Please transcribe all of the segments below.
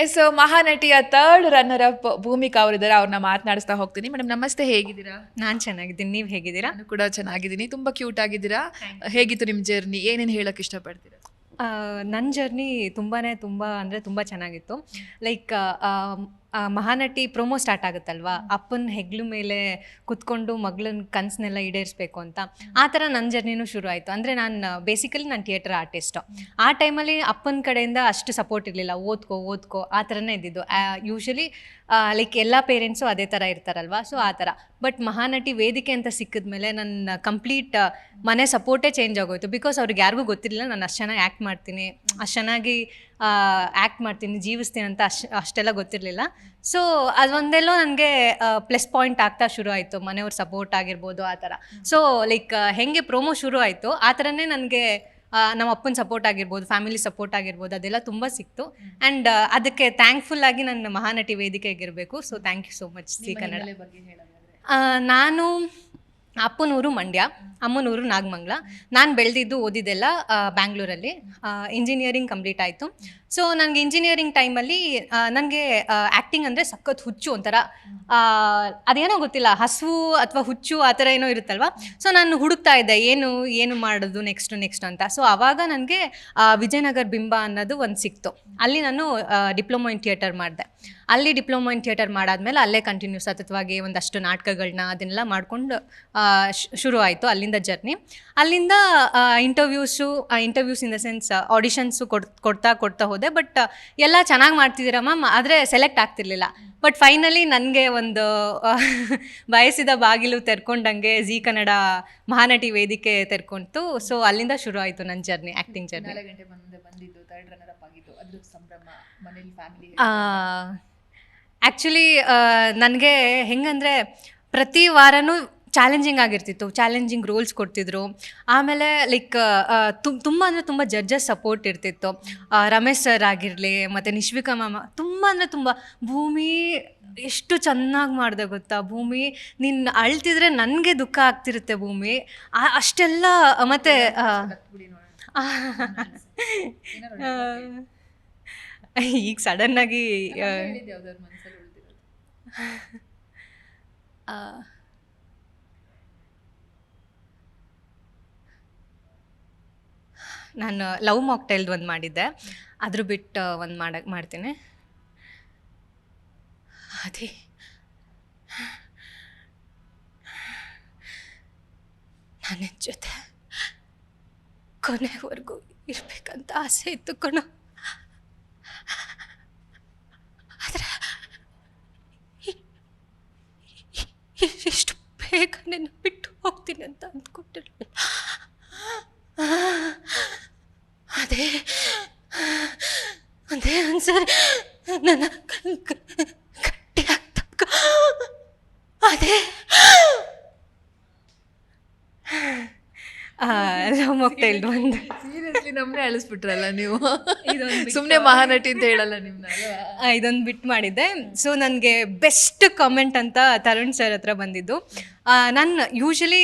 S ಮಹಾನಟಿಯ third runner up Bhoomika ಅವರಿದ್ದಾರೆ. ಅವ್ರನ್ನ ಮಾತನಾಡಿಸ್ತಾ ಹೋಗ್ತೀನಿ. ಮೇಡಮ್ ನಮಸ್ತೆ ಹೇಗಿದ್ದೀರಾ? ನಾನು ಚೆನ್ನಾಗಿದ್ದೀನಿ. ನೀವು ಹೇಗಿದ್ದೀರಾ? ನಾನು ಕೂಡ ಚೆನ್ನಾಗಿದ್ದೀನಿ. ತುಂಬಾ ಕ್ಯೂಟ್ ಆಗಿದ್ದೀರಾ? ಹೇಗಿತ್ತು ನಿಮ್ಮ ಜರ್ನಿ ಏನೇನು ಹೇಳಕ್ ಇಷ್ಟಪಡ್ತೀರಾ? ನನ್ನ ಜರ್ನಿ ತುಂಬಾ ತುಂಬ ಅಂದರೆ ತುಂಬ ಚೆನ್ನಾಗಿತ್ತು. ಲೈಕ್ ಮಹಾನಟಿ ಪ್ರೊಮೋ ಸ್ಟಾರ್ಟ್ ಆಗುತ್ತಲ್ವಾ? ಅಪ್ಪನ ಹೆಗ್ಲು ಮೇಲೆ ಕುತ್ಕೊಂಡು ಮಗಳನ್ನ ಕನಸನ್ನೆಲ್ಲ ಈಡೇರಿಸ್ಬೇಕು ಅಂತ. ಆ ಥರ ನನ್ನ ಜರ್ನಿನೂ ಶುರು ಆಯಿತು. ಅಂದರೆ ನಾನು ಬೇಸಿಕಲಿ ನಾನು ಥಿಯೇಟರ್ ಆರ್ಟಿಸ್ಟು ಆ ಟೈಮಲ್ಲಿ ಅಪ್ಪನ ಕಡೆಯಿಂದ ಅಷ್ಟು ಸಪೋರ್ಟ್ ಇರಲಿಲ್ಲ. ಓದ್ಕೋ ಓದ್ಕೋ ಆ ಥರನೇ ಇದ್ದಿದ್ದು. ಯೂಶಲಿ ಲೈಕ್ ಎಲ್ಲ ಪೇರೆಂಟ್ಸು ಅದೇ ಥರ ಇರ್ತಾರಲ್ವಾ? ಸೊ ಆ ಥರ. ಬಟ್ ಮಹಾನಟಿ ವೇದಿಕೆ ಅಂತ ಸಿಕ್ಕಿದ ಮೇಲೆ ನನ್ನ ಕಂಪ್ಲೀಟ್ ಮನೆ ಸಪೋರ್ಟೇ ಚೇಂಜ್ ಆಗೋಯ್ತು. ಬಿಕಾಸ್ ಅವ್ರಿಗೆ ಯಾರಿಗೂ ಗೊತ್ತಿರಲಿಲ್ಲ. ನಾನು ಅಷ್ಟು ಚೆನ್ನಾಗಿ ಆ್ಯಕ್ಟ್ ಮಾಡ್ತೀನಿ. ಅಷ್ಟು ಚೆನ್ನಾಗಿ ಆ್ಯಕ್ಟ್ ಮಾಡ್ತೀನಿ ಜೀವಿಸ್ತೀನಿ ಅಂತ ಅಷ್ಟು ಅಷ್ಟೆಲ್ಲ ಗೊತ್ತಿರಲಿಲ್ಲ. ಸೊ ಅದೊಂದೆಲ್ಲೋ ನನಗೆ ಪ್ಲಸ್ ಪಾಯಿಂಟ್ ಆಗ್ತಾ ಶುರು ಆಯಿತು ಮನೆಯವ್ರ ಸಪೋರ್ಟ್ ಆಗಿರ್ಬೋದು ಆ ಥರ. ಸೊ ಲೈಕ್ ಹೆಂಗೆ ಪ್ರೋಮೋ ಶುರು ಆಯಿತು ಆ ಥರನೇ ನನಗೆ ನಮ್ಮ ಅಪ್ಪನ ಸಪೋರ್ಟ್ ಆಗಿರ್ಬೋದು ಫ್ಯಾಮಿಲಿ ಸಪೋರ್ಟ್ ಆಗಿರ್ಬೋದು ಅದೆಲ್ಲ ತುಂಬ ಸಿಕ್ತು. ಆ್ಯಂಡ್ ಅದಕ್ಕೆ ಥ್ಯಾಂಕ್ಫುಲ್ ಆಗಿ ನನ್ನ Mahanati ವೇದಿಕೆಗಿರಬೇಕು so thank you so much Zee Kannada. ನಾನು ಅಪ್ಪನೂರು ಮಂಡ್ಯ, ಅಮ್ಮನೂರು ನಾಗಮಂಗ್ಲ. ನಾನು ಬೆಳೆದಿದ್ದು ಓದಿದ್ದೆಲ್ಲ ಬ್ಯಾಂಗ್ಳೂರಲ್ಲಿ. ಇಂಜಿನಿಯರಿಂಗ್ ಕಂಪ್ಲೀಟ್ ಆಯಿತು. ಸೊ ನನಗೆ ಇಂಜಿನಿಯರಿಂಗ್ ಟೈಮಲ್ಲಿ ನನಗೆ ಆ್ಯಕ್ಟಿಂಗ್ ಅಂದರೆ ಸಖತ್ ಹುಚ್ಚು ಒಂಥರ. ಅದೇನೋ ಗೊತ್ತಿಲ್ಲ ಹಸುವು ಅಥವಾ ಹುಚ್ಚು ಆ ಥರ ಏನೋ ಇರುತ್ತಲ್ವ? ಸೊ ನಾನು ಹುಡುಕ್ತಾ ಇದ್ದೆ, ಏನು ಏನು ಮಾಡೋದು ನೆಕ್ಸ್ಟ್ ನೆಕ್ಸ್ಟ್ ಅಂತ. ಸೊ ಆವಾಗ ನನಗೆ ವಿಜಯನಗರ ಬಿಂಬ ಅನ್ನೋದು ಒಂದು ಸಿಕ್ತು. ಅಲ್ಲಿ ನಾನು ಡಿಪ್ಲೊಮೊ ಇನ್ ಥಿಯೇಟರ್ ಮಾಡಿದೆ. ಅಲ್ಲಿ ಡಿಪ್ಲೊಮಾ ಇನ್ ಥಿಯೇಟರ್ ಮಾಡಾದ್ಮೇಲೆ ಅಲ್ಲೇ ಕಂಟಿನ್ಯೂ ಸತತವಾಗಿ ಒಂದಷ್ಟು ನಾಟಕಗಳನ್ನ ಅದನ್ನೆಲ್ಲ ಮಾಡ್ಕೊಂಡು ಶುರು ಆಯಿತು ಅಲ್ಲಿಂದ ಜರ್ನಿ. ಅಲ್ಲಿಂದ interviews interviews in the sense auditions ಕೊಡ್, ಕೊಡ್ತಾ ಕೊಡ್ತಾ ಹೋದೆ. ಬಟ್ ಎಲ್ಲ ಚೆನ್ನಾಗಿ ಮಾಡ್ತಿದ್ದೀರಾ ಮ್ಯಾಮ್ ಆದರೆ ಸೆಲೆಕ್ಟ್ ಆಗ್ತಿರ್ಲಿಲ್ಲ. ಬಟ್ ಫೈನಲಿ ನನಗೆ ಒಂದು ಬಯಸಿದ ಬಾಗಿಲು ತೆರ್ಕೊಂಡಂಗೆ ಜಿ ಕನ್ನಡ ಮಹಾನಟಿ ವೇದಿಕೆ ತೆರ್ಕೊಂತು. ಸೊ ಅಲ್ಲಿಂದ ಶುರು ಆಯಿತು ನನ್ನ journey acting journey. Third runner up ಆಗಿದ್ದು, ಅದ್ರ ಸಂಭ್ರಮ ಮನೇಲಿ ಫ್ಯಾಮಿಲಿ ಆ್ಯಕ್ಚುಲಿ ನನಗೆ ಹೆಂಗಂದರೆ ಪ್ರತಿ ವಾರನೂ ಚಾಲೆಂಜಿಂಗ್ ಆಗಿರ್ತಿತ್ತು ಚಾಲೆಂಜಿಂಗ್ ರೋಲ್ಸ್ ಕೊಡ್ತಿದ್ರು. ಆಮೇಲೆ ಲೈಕ್ ತುಂಬ ಅಂದರೆ ತುಂಬ ಜಡ್ಜಸ್ ಸಪೋರ್ಟ್ ಇರ್ತಿತ್ತು. ರಮೇಶ್ ಸರ್ ಆಗಿರಲಿ, ಮತ್ತು ನಿಶ್ವಿಕಾ ಮ್ಯಾಮ್ ತುಂಬ ಅಂದರೆ ತುಂಬ ಭೂಮಿ ಎಷ್ಟು ಚೆನ್ನಾಗಿ ಮಾಡಿದೆ ಗೊತ್ತಾ? ಭೂಮಿ ನಿನ್ನ ಅಳ್ತಿದ್ರೆ ನನಗೆ ದುಃಖ ಆಗ್ತಿರುತ್ತೆ ಭೂಮಿ. ಅಷ್ಟೆಲ್ಲ ಮತ್ತು ಈಗ ಸಡನ್ ಆಗಿ ನಾನು ಲವ್ ಮಾಕ್ಟೈಲ್ದು ಒಂದು ಮಾಡಿದ್ದೆ. ಅದ್ರ ಬಿಟ್ಟು ಒಂದು ಮಾಡಕ್ ಮಾಡ್ತೀನಿ. ಅದೇ. ನನ್ನ ಜೊತೆ ಕೊನೆವರೆಗೂ ಇರಬೇಕಂತ ಆಸೆ ಇತ್ತು ಕಣೋ. ಆದರೆ ಇಷ್ಟು ಬೇಗ ನಿನ್ನ ಬಿಟ್ಟು ಹೋಗ್ತೀನಿ ಅಂತ ಅಂದ್ಕೊಟ್ಟಿರ್ಲಿಲ್ಲ ಅದೇ ಅದೇ ಅನ್ಸರ್ ನನ್ನ ಮೊಕ್ಟೈಲ್ದು ಒಂದು ಸೀರಿಯಸ್ಲಿ ನಮ್ಮನ್ನೇ ಅಳಿಸ್ಬಿಟ್ರಲ್ಲ ನೀವು? ಸುಮ್ಮನೆ ಮಹಾನಟಿ ಅಂತ ಹೇಳಲ್ಲ ನಿಮ್ನ ಆ, ಇದೊಂದು ಬಿಟ್ ಮಾಡಿದ್ದೆ. ಸೊ ನನಗೆ ಬೆಸ್ಟ್ ಕಮೆಂಟ್ ಅಂತ ತರುಣ್ ಸರ್ ಹತ್ರ ಬಂದಿದ್ದು. ನಾನು ಯೂಶಲಿ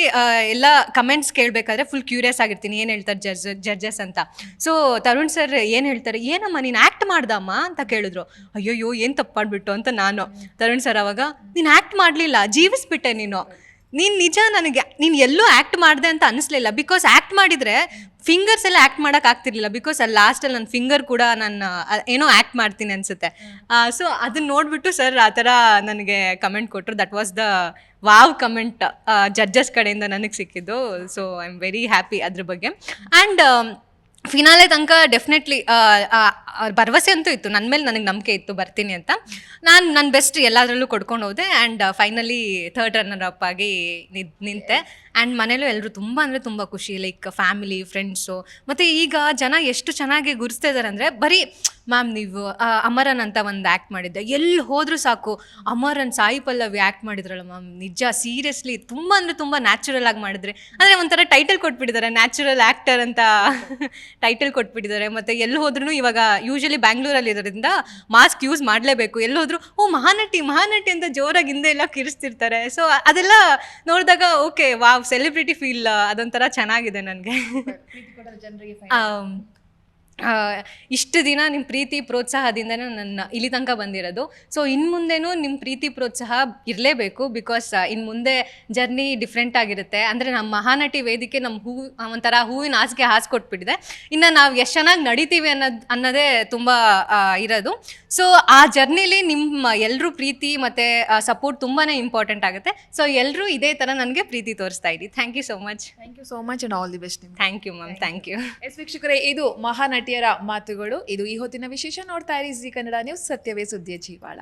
ಎಲ್ಲ ಕಮೆಂಟ್ಸ್ ಕೇಳಬೇಕಾದ್ರೆ ಫುಲ್ ಕ್ಯೂರಿಯಸ್ ಆಗಿರ್ತೀನಿ. ಏನು ಹೇಳ್ತಾರೆ ಜಡ್ಜ್ ಜಡ್ಜಸ್ ಅಂತ. ಸೊ ತರುಣ್ ಸರ್ ಏನು ಹೇಳ್ತಾರೆ? ಏನಮ್ಮ ನೀನು ಆ್ಯಕ್ಟ್ ಮಾಡ್ದಮ್ಮ ಅಂತ ಕೇಳಿದ್ರು. ಅಯ್ಯೋಯ್ಯೋ ಏನು ತಪ್ಪು ಮಾಡಿಬಿಟ್ಟು ಅಂತ ನಾನು. ತರುಣ್ ಸರ್ ಅವಾಗ ನೀನು ಆ್ಯಕ್ಟ್ ಮಾಡಲಿಲ್ಲ ಜೀವಿಸ್ಬಿಟ್ಟೆ ನೀನು. ನೀನು ನಿಜ ನನಗೆ ನೀನು ಎಲ್ಲೂ ಆ್ಯಕ್ಟ್ ಮಾಡಿದೆ ಅಂತ ಅನಿಸ್ಲಿಲ್ಲ. ಬಿಕಾಸ್ ಆ್ಯಕ್ಟ್ ಮಾಡಿದರೆ ಫಿಂಗರ್ಸ್ ಎಲ್ಲ ಆ್ಯಕ್ಟ್ ಮಾಡೋಕೆ ಆಗ್ತಿರ್ಲಿಲ್ಲ. ಬಿಕಾಸ್ ಅಲ್ಲಿ ಲಾಸ್ಟಲ್ಲಿ ನನ್ನ ಫಿಂಗರ್ ಕೂಡ ನಾನು ಏನೋ ಆ್ಯಕ್ಟ್ ಮಾಡ್ತೀನಿ ಅನಿಸುತ್ತೆ. ಸೊ ಅದನ್ನ ನೋಡಿಬಿಟ್ಟು ಸರ್ ಆ ಥರ ನನಗೆ ಕಮೆಂಟ್ ಕೊಟ್ಟರು that was the wow comment judges ಕಡೆಯಿಂದ ನನಗೆ ಸಿಕ್ಕಿದ್ದು. So I am very happy ಅದ್ರ ಬಗ್ಗೆ. ಆ್ಯಂಡ್ ಫಿನಾಲೆ ತನಕ ಡೆಫಿನೆಟ್ಲಿ ಭರವಸೆ ಅಂತೂ ಇತ್ತು. ನನ್ನ ಮೇಲೆ ನನಗೆ ನಂಬಿಕೆ ಇತ್ತು, ಬರ್ತೀನಿ ಅಂತ. ನಾನು ನನ್ನ ಬೆಸ್ಟ್ ಎಲ್ಲದರಲ್ಲೂ ಕೊಡ್ಕೊಂಡು ಹೋದೆ and finally third runner up ಆಗಿ ನಿಂತೆ ಆ್ಯಂಡ್ ಮನೇಲೂ ಎಲ್ಲರೂ ತುಂಬ ಅಂದರೆ ತುಂಬ ಖುಷಿ. ಲೈಕ್ ಫ್ಯಾಮಿಲಿ ಫ್ರೆಂಡ್ಸು ಮತ್ತು ಈಗ ಜನ ಎಷ್ಟು ಚೆನ್ನಾಗಿ ಗುರುಸ್ತಾ ಇದ್ದಾರೆ ಅಂದರೆ ಬರೀ, ಮ್ಯಾಮ್ ನೀವು ಅಮರನ್ ಅಂತ ಒಂದು ಆ್ಯಕ್ಟ್ ಮಾಡಿದ್ದೆ. ಎಲ್ಲಿ ಹೋದರೂ ಸಾಕು, ಅಮರನ್, ಸಾಯಿ ಪಲ್ಲವಿ ಆ್ಯಕ್ಟ್ ಮಾಡಿದ್ರಲ್ಲ ಮ್ಯಾಮ್. ನಿಜ ಸೀರಿಯಸ್ಲಿ ತುಂಬ ಅಂದರೆ ತುಂಬ ನ್ಯಾಚುರಲ್ ಆಗಿ ಮಾಡಿದ್ರಿ. ಅಂದರೆ ಒಂಥರ ಟೈಟಲ್ ಕೊಟ್ಬಿಟ್ಟಿದ್ದಾರೆ ನ್ಯಾಚುರಲ್ ಆ್ಯಕ್ಟರ್ ಅಂತ. ಟೈಟಲ್ ಕೊಟ್ಬಿಟ್ಟಿದ್ದಾರೆ. ಮತ್ತೆ ಎಲ್ಲಿ ಹೋದ್ರೂ ಇವಾಗ ಯೂಶಲಿ ಬ್ಯಾಂಗ್ಳೂರಲ್ಲಿ ಇರೋದ್ರಿಂದ ಮಾಸ್ಕ್ ಯೂಸ್ ಮಾಡಲೇಬೇಕು. ಎಲ್ಲಿ ಹೋದ್ರು ಓ ಮಹಾನಟಿ ಮಹಾನಟಿ ಅಂತ ಜೋರಾಗಿ ಹಿಂದೆ ಎಲ್ಲ ಕಿರಿಸ್ತಿರ್ತಾರೆ ಸೊ ಅದೆಲ್ಲ ನೋಡಿದಾಗ ಓಕೆ ವಾವ್ ಸೆಲೆಬ್ರಿಟಿ ಫೀಲ್ ಅದೊಂಥರ ಚೆನ್ನಾಗಿದೆ ನನಗೆ. ಇಷ್ಟು ದಿನ ನಿಮ್ಮ ಪ್ರೀತಿ ಪ್ರೋತ್ಸಾಹದಿಂದನೇ ನನ್ನ ಇಲ್ಲಿ ತನಕ ಬಂದಿರೋದು. ಸೊ ಇನ್ನು ಮುಂದೆನೂ ನಿಮ್ಮ ಪ್ರೀತಿ ಪ್ರೋತ್ಸಾಹ ಇರಲೇಬೇಕು ಬಿಕಾಸ್ ಇನ್ನು ಮುಂದೆ ಜರ್ನಿ ಡಿಫ್ರೆಂಟ್ ಆಗಿರುತ್ತೆ. ಅಂದರೆ ನಮ್ಮ ಮಹಾನಟಿ ವೇದಿಕೆ ನಮ್ಮ ಹೂ ಒಂಥರ ಹೂವಿನ ಹಾಸಿಗೆ ಹಾಸ್ಕೊಟ್ಬಿಟ್ಟಿದೆ. ಇನ್ನು ನಾವು ಎಷ್ಟು ಚೆನ್ನಾಗಿ ನಡೀತೀವಿ ಅನ್ನೋದು ಅನ್ನೋದೇ ತುಂಬ ಇರೋದು. ಸೊ ಆ ಜರ್ನಿಲಿ ನಿಮ್ಮ ಎಲ್ಲರೂ ಪ್ರೀತಿ ಮತ್ತು ಸಪೋರ್ಟ್ ತುಂಬಾ ಇಂಪಾರ್ಟೆಂಟ್ ಆಗುತ್ತೆ. ಸೊ ಎಲ್ಲರೂ ಇದೇ ಥರ ನನಗೆ ಪ್ರೀತಿ ತೋರಿಸ್ತಾ ಇದ್ದೀವಿ thank you so much thank you so much all the best thank you ma'am thank you yes ವೀಕ್ಷಕರೇ ಇದು ಮಹಾನಟಿಯರ ಮಾತುಗಳು. ಇದು ಈ ಹೊತ್ತಿನ ವಿಶೇಷ ನೋಡ್ತಾ ಇರಿ. ಜಿ ಕನ್ನಡ ನ್ಯೂಸ್ ಸತ್ಯವೇ ಸುದ್ದಿಯ ಜೀವಾಳ